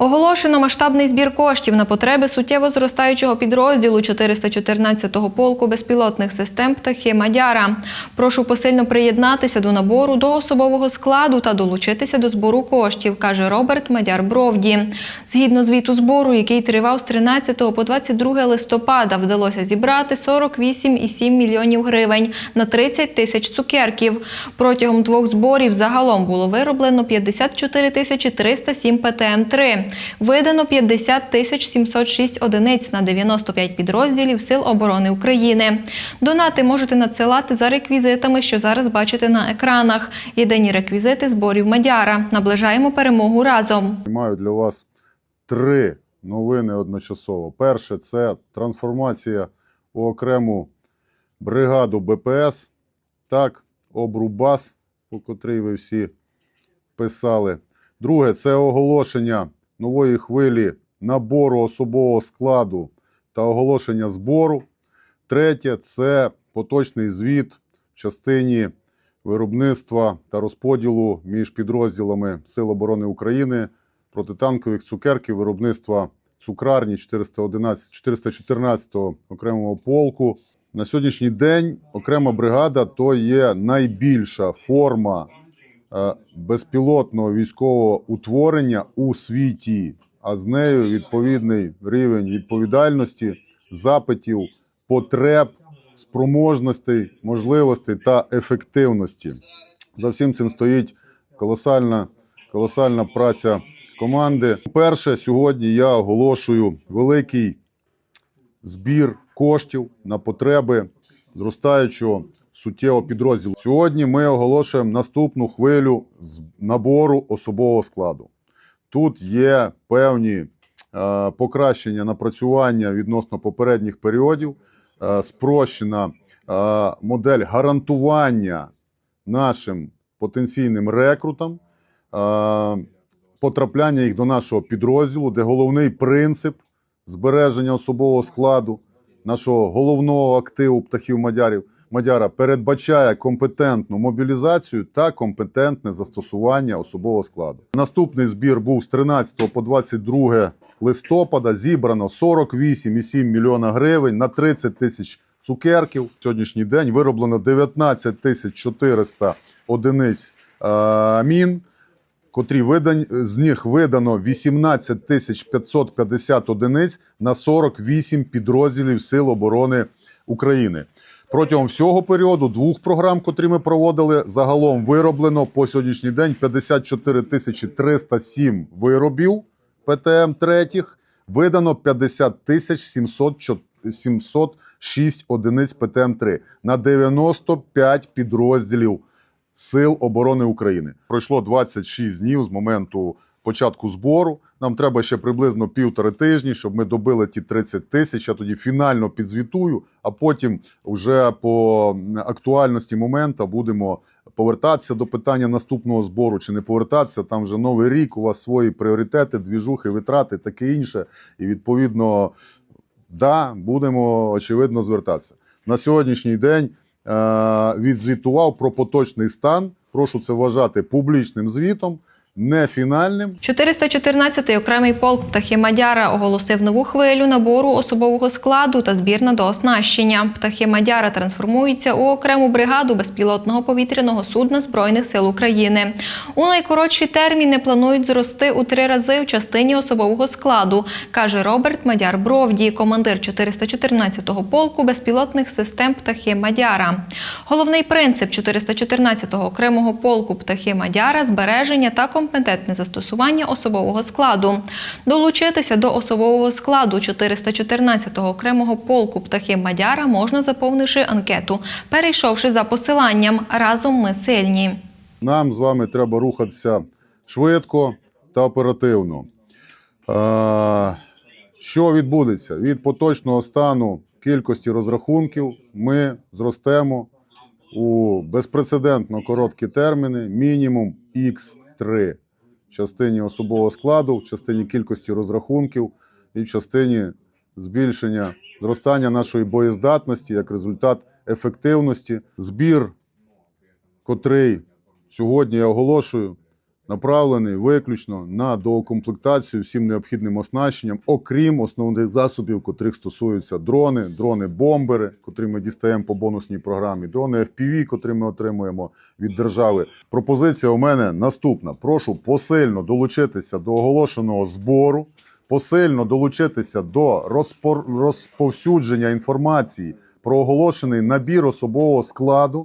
Оголошено масштабний збір коштів на потреби суттєво зростаючого підрозділу 414-го полку безпілотних систем птахи Мадяра. Прошу посильно приєднатися до набору до особового складу та долучитися до збору коштів, каже Роберт Мадяр Бровді. Згідно звіту збору, який тривав з 13 по 22 листопада, вдалося зібрати 48,7 мільйонів гривень на 30 тисяч цукерків. Протягом двох зборів загалом було вироблено 54 тисячі 307 ПТМ-3. Видано 50 тисяч 706 одиниць на 95 підрозділів Сил оборони України. Донати можете надсилати за реквізитами, що зараз бачите на екранах. Єдині реквізити зборів Мадяра. Наближаємо перемогу разом. Маю для вас три новини одночасово. Перше це трансформація у окрему бригаду БПС, так, обрубас, по котрій ви всі писали. Друге це оголошення нової хвилі набору особового складу та оголошення збору. Третє це поточний звіт в частині виробництва та розподілу між підрозділами Сил оборони України протитанкових цукерків виробництва цукрарні 411, 414 окремого полку. На сьогоднішній день окрема бригада то є найбільша форма безпілотного військового утворення у світі, а з нею відповідний рівень відповідальності, запитів, потреб, спроможностей, можливостей та ефективності. За всім цим стоїть колосальна, колосальна праця команди. Перше, сьогодні я оголошую великий збір коштів на потреби зростаючого суттєвого підрозділу. Сьогодні ми оголошуємо наступну хвилю з набору особового складу. Тут є певні е, покращення напрацювання відносно попередніх періодів, е, спрощена е, модель гарантування нашим потенційним рекрутам. Е, потрапляння їх до нашого підрозділу, де головний принцип збереження особового складу нашого головного активу птахів мадярів Мадяра передбачає компетентну мобілізацію та компетентне застосування особового складу. Наступний збір був з 13 по 22 листопада. Зібрано 48,7 мільйона гривень на 30 тисяч цукерків. Сьогоднішній день вироблено 19 тисяч 400 одиниць е, мін котрі видані, з них видано 18 тисяч 550 одиниць на 48 підрозділів Сил оборони України. Протягом всього періоду двох програм, котрі ми проводили, загалом вироблено по сьогоднішній день 54 тисячі 307 виробів ПТМ третіх, видано 50 тисяч 706 одиниць ПТМ-3 на 95 підрозділів Сил оборони України. Пройшло 26 днів з моменту початку збору. Нам треба ще приблизно півтори тижні, щоб ми добили ті 30 тисяч. Я тоді фінально підзвітую, а потім вже по актуальності моменту будемо повертатися до питання наступного збору чи не повертатися. Там вже новий рік. У вас свої пріоритети, двіжухи, витрати, таке інше. І відповідно, да, будемо очевидно звертатися на сьогоднішній день е, відзвітував про поточний стан. Прошу це вважати публічним звітом, не фінальним. 414-й окремий полк птахи Мадяра оголосив нову хвилю набору особового складу та збір на дооснащення. Птахи Мадяра трансформуються у окрему бригаду безпілотного повітряного судна Збройних сил України. У найкоротші терміни планують зрости у три рази в частині особового складу, каже Роберт Мадяр Бровді, командир 414-го полку безпілотних систем птахи Мадяра. Головний принцип 414-го окремого полку птахи Мадяра збереження та компетентне застосування особового складу. Долучитися до особового складу 414-го окремого полку птахи Мадяра можна заповнивши анкету, перейшовши за посиланням Разом ми сильні. Нам з вами треба рухатися швидко та оперативно. Що відбудеться? Від поточного стану кількості розрахунків ми зростемо у безпрецедентно короткі терміни, мінімум Х3 в частині особового складу, в частині кількості розрахунків і в частині збільшення зростання нашої боєздатності як результат ефективності. Збір, котрий сьогодні я оголошую, направлений виключно на доукомплектацію всім необхідним оснащенням, окрім основних засобів, котрих стосуються дрони, дрони-бомбери, котрі ми дістаємо по бонусній програмі, дрони FPV, котрі ми отримуємо від держави. Пропозиція у мене наступна: прошу посильно долучитися до оголошеного збору. Посильно долучитися до розповсюдження інформації про оголошений набір особового складу